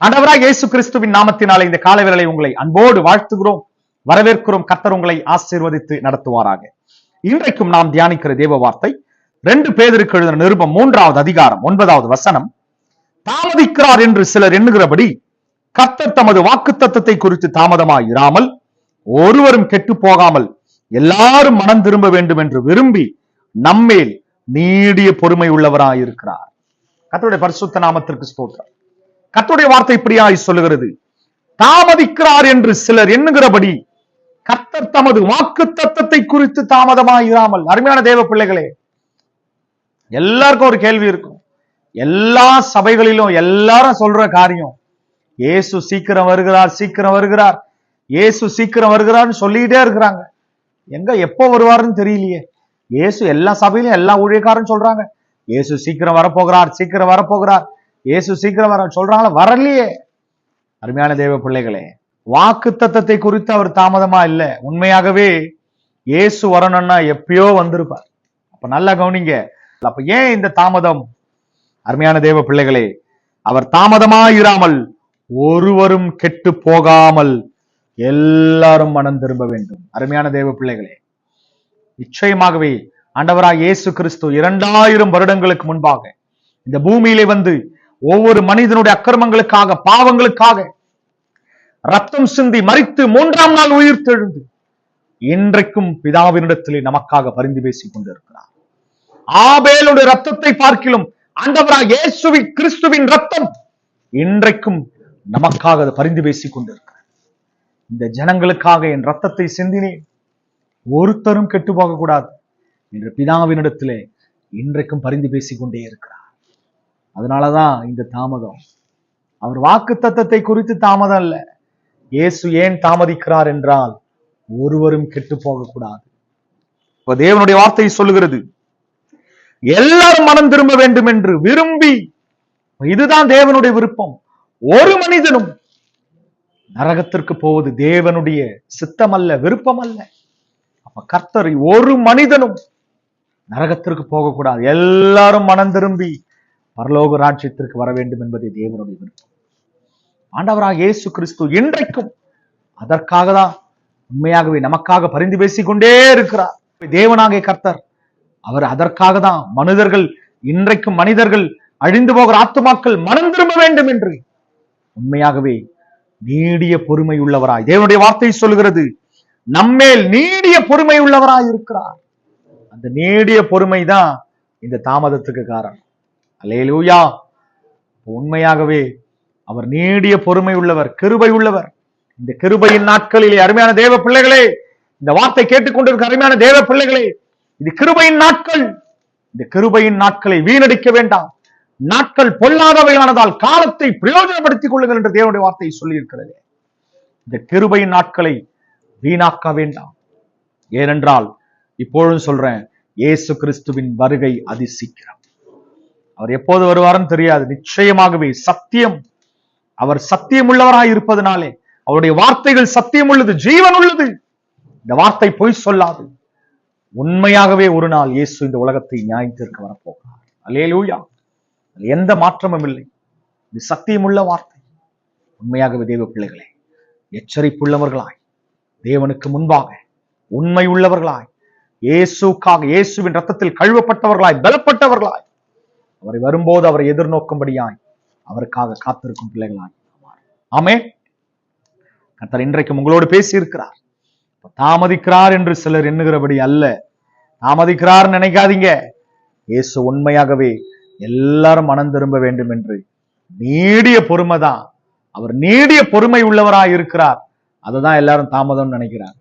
ஆண்டவராக இயேசு கிறிஸ்துவின் நாமத்தினாலே இந்த காலவேளை உங்களை அன்போடு வாழ்த்துகிறோம். வரவேற்கிறோம். கர்த்தர் உங்களை ஆசீர்வதித்து நடத்துவாராக. இன்றைக்கும் நாம் தியானிக்கிற தேவ வார்த்தை ரெண்டு பேதருக்கு எழுதின நிருபம் மூன்றாவது அதிகாரம் ஒன்பதாவது வசனம். தாமதிக்கிறார் என்று சிலர் எண்ணுகிறபடி கர்த்தர் தமது வாக்கு தத்துவத்தை குறித்து தாமதமாய் இராமல் ஒருவரும் கெட்டு போகாமல் எல்லாரும் மனம் திரும்ப வேண்டும் என்று விரும்பி நம்மேல் நீடிய பொறுமை உள்ளவராய் இருக்கிறார் கர்த்தருடைய பரிசுத்த நாமத்திற்கு ஸ்தோத்திரம். கத்துடைய வார்த்தை இப்படியாய் சொல்லுகிறது. தாமதிக்கிறார் என்று சிலர் எண்ணுகிறபடி கர்த்தர் தமது வாக்கு தத்தத்தை குறித்து தாமதமாயிராமல் அருமையான தேவ பிள்ளைகளே எல்லாருக்கும் ஒரு கேள்வி இருக்கும். எல்லா சபைகளிலும் எல்லாரும் சொல்ற காரியம் இயேசு சீக்கிரம் வருகிறார் சீக்கிரம் வருகிறார் இயேசு சீக்கிரம் வருகிறார்னு சொல்லிக்கிட்டே இருக்கிறாங்க. எங்க எப்போ வருவாருன்னு தெரியலையே. இயேசு எல்லா சபையிலும் எல்லா ஊழியக்காரரும் சொல்றாங்க இயேசு சீக்கிரம் வரப்போகிறார் சீக்கிரம் வரப்போகிறார் இயேசு சீக்கிரம் வர சொல்றாங்களா வரலையே. அருமையான தேவ பிள்ளைகளே வாக்கு தத்தத்தை குறித்து அவர் தாமதமா இல்லை. உண்மையாகவே இயேசு வரணும்னா எப்பயோ வந்திருப்பார். அப்ப நல்லா கவனிங்க. அப்ப ஏன் இந்த தாமதம்? அருமையான தேவ பிள்ளைகளே அவர் தாமதமா இராமல் ஒருவரும் கெட்டு போகாமல் எல்லாரும் மனம் திரும்ப வேண்டும். அருமையான தேவ பிள்ளைகளே நிச்சயமாகவே ஆண்டவராய் இயேசு கிறிஸ்து இரண்டாயிரம் வருடங்களுக்கு முன்பாக இந்த பூமியிலே வந்து ஒவ்வொரு மனிதனுடைய அக்கிரமங்களுக்காக பாவங்களுக்காக. ரத்தம் சிந்தி மறித்து மூன்றாம் நாள் உயிர் தெழுந்து இன்றைக்கும் பிதாவினிடத்திலே நமக்காக பரிந்து பேசிக் கொண்டிருக்கிறார். ஆபேலுடைய ரத்தத்தை பார்க்கிலும் அந்தவரா இயேசுவி கிறிஸ்துவின் ரத்தம் இன்றைக்கும் நமக்காக பரிந்து பேசிக் கொண்டிருக்கிறார் இந்த ஜனங்களுக்காக என் ரத்தத்தை சிந்தினேன். ஒருத்தரும் கெட்டு போகக்கூடாது. என்று பிதாவினிடத்திலே இன்றைக்கும் பரிந்து பேசிக் கொண்டே இருக்கிறார். அதனாலதான் இந்த தாமதம். அவர் வாக்கு தத்தத்தை குறித்து தாமதம் அல்ல இயேசு ஏன் தாமதிக்கிறார் என்றால் ஒருவரும் கெட்டு போகக்கூடாது. இப்ப தேவனுடைய வார்த்தை சொல்லுகிறது. எல்லாரும் மனம் திரும்ப வேண்டும் என்று விரும்பி இதுதான் தேவனுடைய விருப்பம். ஒரு மனிதனும் நரகத்திற்கு போவது தேவனுடைய சித்தம் அல்ல விருப்பம் அல்ல அப்ப கர்த்தர் ஒரு மனிதனும் நரகத்திற்கு போகக்கூடாது. எல்லாரும் மனம் திரும்பி பரலோக ராஜ்யத்திற்கு வர வேண்டும் என்பதே தேவனுடைய விருப்பம். ஆண்டவராக இயேசு கிறிஸ்து இன்றைக்கும் அதற்காக தான் உண்மையாகவே நமக்காக பரிந்து பேசிக் கொண்டே இருக்கிறார். தேவனாகிய கர்த்தர் அவர் அதற்காக தான் மனிதர்கள் இன்றைக்கும் மனிதர்கள் அழிந்து போகிற ஆத்துமாக்கள் மனம் திரும்ப வேண்டும் என்று உண்மையாகவே நீடிய பொறுமை உள்ளவராய் தேவனுடைய வார்த்தை சொல்கிறது நம்மேல் நீடிய பொறுமை உள்ளவராய் இருக்கிறார். அந்த நீடிய பொறுமை தான் இந்த தாமதத்துக்கு காரணம். அலேலூயா உண்மையாகவே அவர் நீடிய பொறுமை உள்ளவர் கிருபை உள்ளவர். இந்த கிருபையின் நாட்களிலே அருமையான தேவ பிள்ளைகளே இந்த வார்த்தை கேட்டுக்கொண்டிருக்க அருமையான தேவ பிள்ளைகளே இது கிருபையின் நாட்கள். இந்த கிருபையின் நாட்களை வீணடிக்க வேண்டாம். நாட்கள் பொல்லாதவையானதால் காலத்தை பிரயோஜனப்படுத்திக் கொள்ளுங்கள் என்று தேவனுடைய வார்த்தை சொல்லியிருக்கிறது. இந்த கிருபையின் நாட்களை வீணாக்க வேண்டாம். ஏனென்றால் இப்பொழுதும் சொல்றேன் இயேசு கிறிஸ்துவின் வருகை அதி சீக்கிரம் அவர் எப்போது வருவாருன்னு தெரியாது. நிச்சயமாகவே சத்தியம். அவர் சத்தியம் உள்ளவராய் இருப்பதனாலே அவருடைய வார்த்தைகள் சத்தியம் உள்ளது ஜீவன் உள்ளது இந்த வார்த்தை பொய் சொல்லாது. உண்மையாகவே ஒரு நாள் இயேசு இந்த உலகத்தை நியாயத்திற்கு வரப்போகிறார். அலேலூயா எந்த மாற்றமும் இல்லை. இது சத்தியமுள்ள வார்த்தை. உண்மையாகவே தேவ பிள்ளைகளே எச்சரிப்புள்ளவர்களாய் தேவனுக்கு முன்பாக உண்மை உள்ளவர்களாய் இயேசுக்காக இயேசுவின் ரத்தத்தில் கழுவப்பட்டவர்களாய் பலப்பட்டவர்களாய் அவரை வரும்போது அவரை எதிர்நோக்கும்படியாய் அவருக்காக காத்திருக்கும் பிள்ளைகளாய் ஆமே கர்த்தர் இன்றைக்கு உங்களோடு பேசி இருக்கிறார் தாமதிக்கிறார் என்று சிலர் எண்ணுகிறபடி அல்ல. தாமதிக்கிறார் நினைக்காதீங்க. இயேசு உண்மையாகவே எல்லாரும் மனம் திரும்ப வேண்டும் என்று நீடிய பொறுமை தான் அவர் நீடிய பொறுமை உள்ளவராய் இருக்கிறார். அதுதான் எல்லாரும் தாமதம் நினைக்கிறாங்க.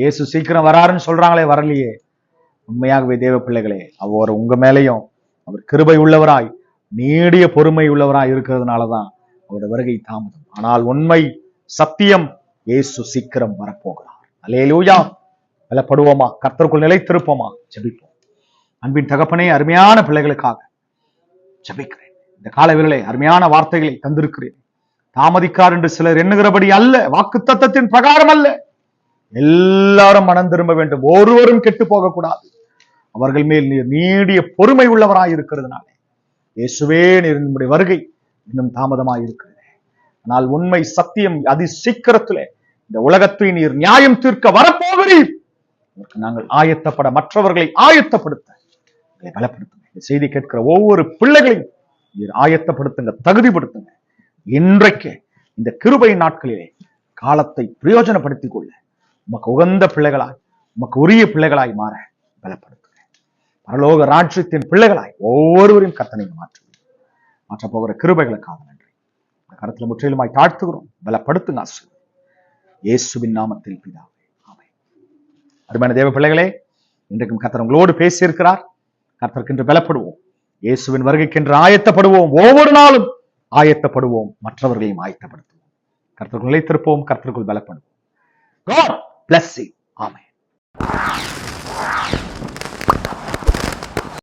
இயேசு சீக்கிரம் வராருன்னு சொல்றாங்களே வரலையே. உண்மையாகவே தேவ பிள்ளைகளே அவர் உங்க மேலையும் அவர் கிருபை உள்ளவராய் நீடிய பொறுமை உள்ளவராய் இருக்கிறதுனாலதான் அவருடைய வருகை தாமதம். ஆனால் உண்மை சத்தியம் இயேசு சீக்கிரம் வரப்போகிறார். அலேலூயா பலப்படுவோமா? கர்த்தருக்குள் நிலைத்திருப்போமா? ஜபிப்போம். அன்பின் தகப்பனே அருமையான பிள்ளைகளுக்காக ஜபிக்கிறேன். இந்த கால அருமையான வார்த்தைகளை தந்திருக்கிறேன். தாமதிக்கார் என்று சிலர் எண்ணுகிறபடி அல்ல வாக்கு தத்தத்தின் பிரகாரம் அல்ல. எல்லாரும் மனம் திரும்ப வேண்டும். ஒருவரும் கெட்டு போகக்கூடாது. அவர்கள் மேல் நீர் நீடிய பொறுமை உள்ளவராய் இருக்கிறதுனாலே இயேசுவே நீர் நம்முடைய வருகை இன்னும் தாமதமாய் இருக்கிறது. ஆனால் உண்மை சத்தியம் அதி சீக்கிரத்திலே இந்த உலகத்தை நீர் நியாயம் தீர்க்க வரப்போகிறீர். நாங்கள் ஆயத்தப்பட மற்றவர்களை ஆயத்தப்படுத்த எங்களை பலப்படுத்துங்க. இந்த செய்தி கேட்கிற ஒவ்வொரு பிள்ளைகளையும் நீர் ஆயத்தப்படுத்துங்க தகுதிப்படுத்துங்க. இன்றைக்கு இந்த கிருபை நாட்களிலே காலத்தை பிரயோஜனப்படுத்திக் கொள்ள உமக்கு உகந்த பிள்ளைகளாய் உமக்கு உரிய பிள்ளைகளாய் மாற பலப்படும் பரலோக ராட்சியத்தின் பிள்ளைகளாய் ஒவ்வொருவரையும் கத்தனை மாற்று மாற்ற போகிற கிருபைகளுக்காக நன்றி. இந்த கருத்துல முற்றிலுமாய் தாழ்த்துகிறோம். பலப்படுத்துங்க இயேசுவின் நாமத்தில் பிதாவே ஆமை அருமையான தேவ பிள்ளைகளே இன்றைக்கும் கர்த்தர் உங்களோடு பேசியிருக்கிறார். கர்த்தருக்கென்று பலப்படுவோம். இயேசுவின் வருகைக்கென்று ஆயத்தப்படுவோம். ஒவ்வொரு நாளும் ஆயத்தப்படுவோம். மற்றவர்களையும் ஆயத்தப்படுத்துவோம். கர்த்தருக்குள் நிலைத்திருப்போம். கர்த்தருக்குள் பலப்படுவோம். God bless you.